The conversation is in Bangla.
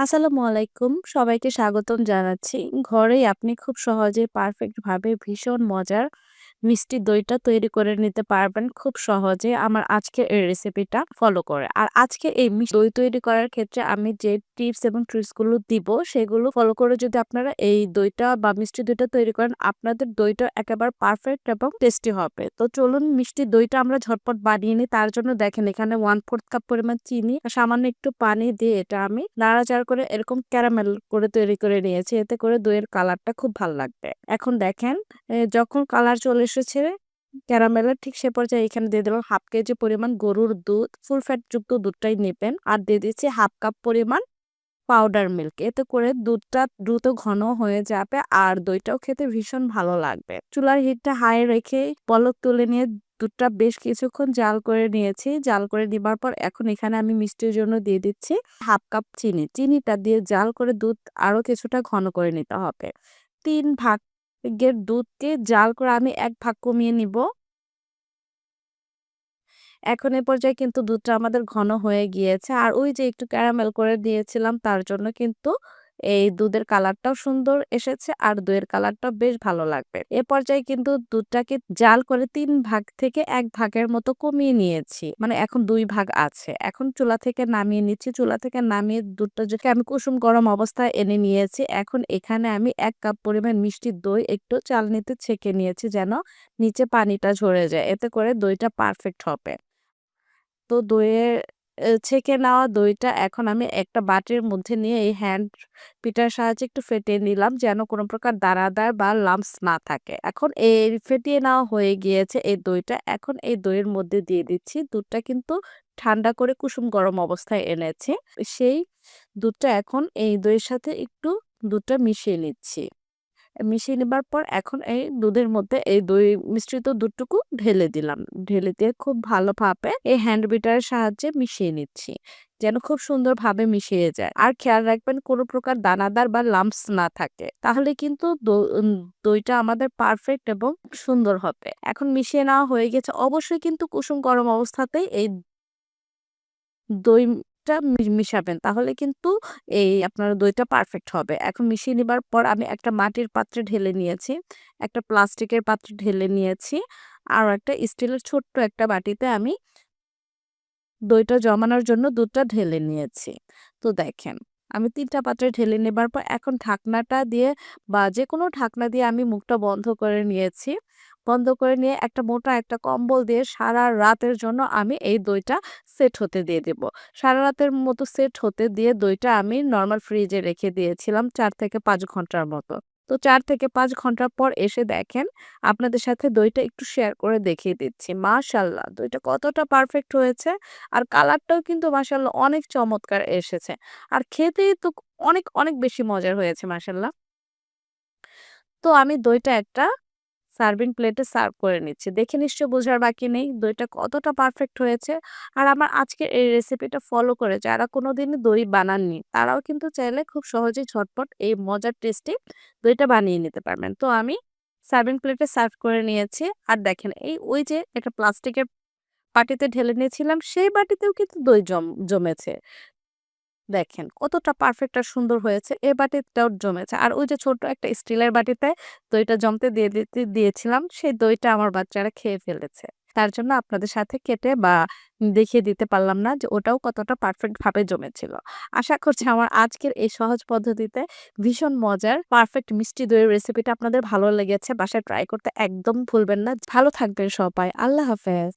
আসসালামু আলাইকুম। সবাইকে স্বাগতম জানাচ্ছি। ঘরেই আপনি খুব সহজে পারফেক্টভাবে ভীষণ মজার মিষ্টি দইটা তৈরি করে নিতে পারবেন খুব সহজে আমার আজকে এই রেসিপিটা ফলো করে। আর আজকে এই দই তৈরি করার ক্ষেত্রে আমি যে টিপস এবং ট্রিক্সগুলো দিব, সেগুলো ফলো করে যদি আপনারা এই দইটা বা মিষ্টি দইটা তৈরি করেন, আপনাদের দইটা একেবারে পারফেক্ট এবং টেস্টি হবে। তো চলুন মিষ্টি দইটা আমরা ঝটপট বানিয়ে নিই। তার জন্য দেখেন এখানে 1/4 কাপ পরিমাণ চিনি সামান্য একটু পানি দিয়ে এটা আমি নাড়াচাড়া করে এরকম ক্যারামেল করে তৈরি করে নিয়েছি। এতে করে দইয়ের কালারটা খুব ভালো লাগবে। এখন দেখেন যখন কালার চলে এসেছে। ক্যারামেলের ঠিক সে পর্যায়ে এখানে দিয়ে দিলাম হাফ কেজি পরিমাণ গরুর দুধ ফুল ফ্যাট যুক্ত দুধটাই নেবেন। আর দিয়ে দিচ্ছি হাফ কাপ পরিমাণ পাউডার মিল্ক এতে করে দুধটা দ্রুত ঘন হয়ে যাবে আর দইটাও খেতে ভীষণ ভালো লাগবে। চুলার হিটটা হাই রেখে পলক তুলে নিয়ে দুধটা বেশ কিছুক্ষণ জাল করে নিয়েছি। জাল করে নেবার পর এখন এখানে আমি মিষ্টির জন্য দিয়ে দিচ্ছি হাফ কাপ চিনি। চিনিটা দিয়ে জাল করে দুধ আরও কিছুটা ঘন করে নিতে হবে। তিন ভাগ এর দুধকে জাল করে আমি এক ভাগ কমিয়ে নিব। এখন এ পর্যায়ে কিন্তু দুধটা আমাদের ঘন হয়ে গিয়েছে। আর ওই যে একটু ক্যারামেল করে দিয়েছিলাম, তার জন্য কিন্তু এই দুধের কালারটাও সুন্দর এসেছে আর দইয়ের কালারটাও বেশ ভালো লাগবে। এ পর্যায়ে কিন্তু দুধটাকে জাল করে তিন ভাগ থেকে এক ভাগের মতো কমিয়ে নিয়েছি। মানে এখন দুই ভাগ আছে। এখন চুলা থেকে নামিয়ে নিচ্ছি। চুলা থেকে নামিয়ে দুধটা যে আমি কুসুম গরম অবস্থায় এনে নিয়েছি। এখন এখানে আমি এক কাপ পরিমাণ মিষ্টি দই একটু চালনিতে ছেঁকে নিয়েছি যেন নিচে পানিটা ঝরে যায়। এতে করে দইটা পারফেক্ট হবে। তো দইয়ের ছেঁকে নেওয়া দইটা এখন আমি একটা বাটির মধ্যে নিয়ে এই হ্যান্ড পিটার সাহায্যে একটু ফেটিয়ে নিলাম যেন কোনো প্রকার দানাদার বা লাম্পস না থাকে। এখন এই ফেটিয়ে নেওয়া হয়ে গিয়েছে এই দইটা। এখন এই দইয়ের মধ্যে দিয়ে দিচ্ছি। দুধটা কিন্তু ঠান্ডা করে কুসুম গরম অবস্থায় এনেছে। সেই দুধটা এখন এই দইয়ের সাথে একটু দুধটা মিশিয়ে নিচ্ছি। মিশিয়ে নেবার পর এখন এই দুধের মধ্যে এই দই মিশ্রিত দুধটুকু ঢেলে দিলাম। ঢেলে দিয়ে খুব ভালোভাবে এই হ্যান্ড বিটারের সাহায্যে মিশিয়ে নিচ্ছি। যেন খুব সুন্দরভাবে মিশিয়ে যায়। আর খেয়াল রাখবেন কোনো প্রকার দানাদার বা লাম্পস না থাকে। তাহলে কিন্তু দইটা আমাদের পারফেক্ট এবং সুন্দর হবে। এখন মিশিয়ে নেওয়া হয়ে গেছে। অবশ্যই কিন্তু কুসুম গরম অবস্থাতেই এই দই টা মিশাবেন। তাহলে কিন্তু এই আপনার দইটা পারফেক্ট হবে। এখন মিশিয়ে নেবার পর আমি একটা মাটির পাত্রে ঢেলে নিয়েছি, একটা প্লাস্টিকের পাত্রে ঢেলে নিয়েছি আর একটা স্টিলের ছোট্ট একটা বাটিতে আমি দইটা জমানোর জন্য দুধটা ঢেলে নিয়েছি। তো দেখেন, আমি তিনটা পাত্রে ঢেলে নেবার পর এখন ঢাকনাটা দিয়ে বা যে কোনো ঢাকনা দিয়ে আমি মুখটা বন্ধ করে নিয়েছি। বন্ধ করে নিয়ে একটা মোটা একটা কম্বল দিয়ে সারা রাতের জন্য আমি এই দইটা সেট হতে দিয়ে দেব। সারা রাতের মতো সেট হতে দিয়ে দইটা আমি নর্মাল ফ্রিজে রেখে দিয়েছিলাম চার থেকে পাঁচ ঘণ্টার মতো। তো চার থেকে পাঁচ ঘণ্টা পর এসে দেখেন আপনাদের সাথে দইটা একটু শেয়ার করে দেখিয়ে দিচ্ছি। মাশাল্লাহ, দইটা কতটা পারফেক্ট হয়েছে আর কালারটাও কিন্তু মাশাল্লাহ অনেক চমৎকার এসেছে। আর খেতেই তো অনেক অনেক বেশি মজার হয়েছে মাশাল্লাহ। তো আমি দইটা একটা সার্ভিং প্লেটে সার্ভ করে নিচ্ছি। দেখে নিশ্চয় বোঝার বাকি নেই। দইটা কতটা পারফেক্ট হয়েছে। আর আমার আজকের এই রেসিপিটা ফলো করে যারা কোনোদিনই দই বানাননি, তারাও কিন্তু চাইলে খুব সহজেই ঝটপট এই মজার টেস্টি দইটা বানিয়ে নিতে পারবেন। তো আমি সার্ভিং প্লেটে সার্ভ করে নিয়েছি। আর দেখেন, এই ওই যে একটা প্লাস্টিকের বাটিতে ঢেলে নিয়েছিলাম, সেই বাটিতেও কিন্তু দই জম, জমেছে। দেখেন কতটা পারফেক্ট আর সুন্দর হয়েছে। এ বাটিটাও জমেছে। আর ওই যে ছোট একটা স্টিলের বাটিতে দইটা জমতে দিয়ে দিতে দিয়েছিলাম, সেই দইটা আমার বাচ্চারা খেয়ে ফেলেছে। তার জন্য আপনাদের সাথে কেটে বা দেখিয়ে দিতে পারলাম না যে ওটাও কতটা পারফেক্ট ভাবে জমেছিল। আশা করছি আমার আজকের এই সহজ পদ্ধতিতে ভীষণ মজার পারফেক্ট মিষ্টি দইয়ের রেসিপিটা আপনাদের ভালো লেগেছে। বাসায় ট্রাই করতে একদম ভুলবেন না। ভালো থাকবেন সবাই। আল্লাহ হাফেজ।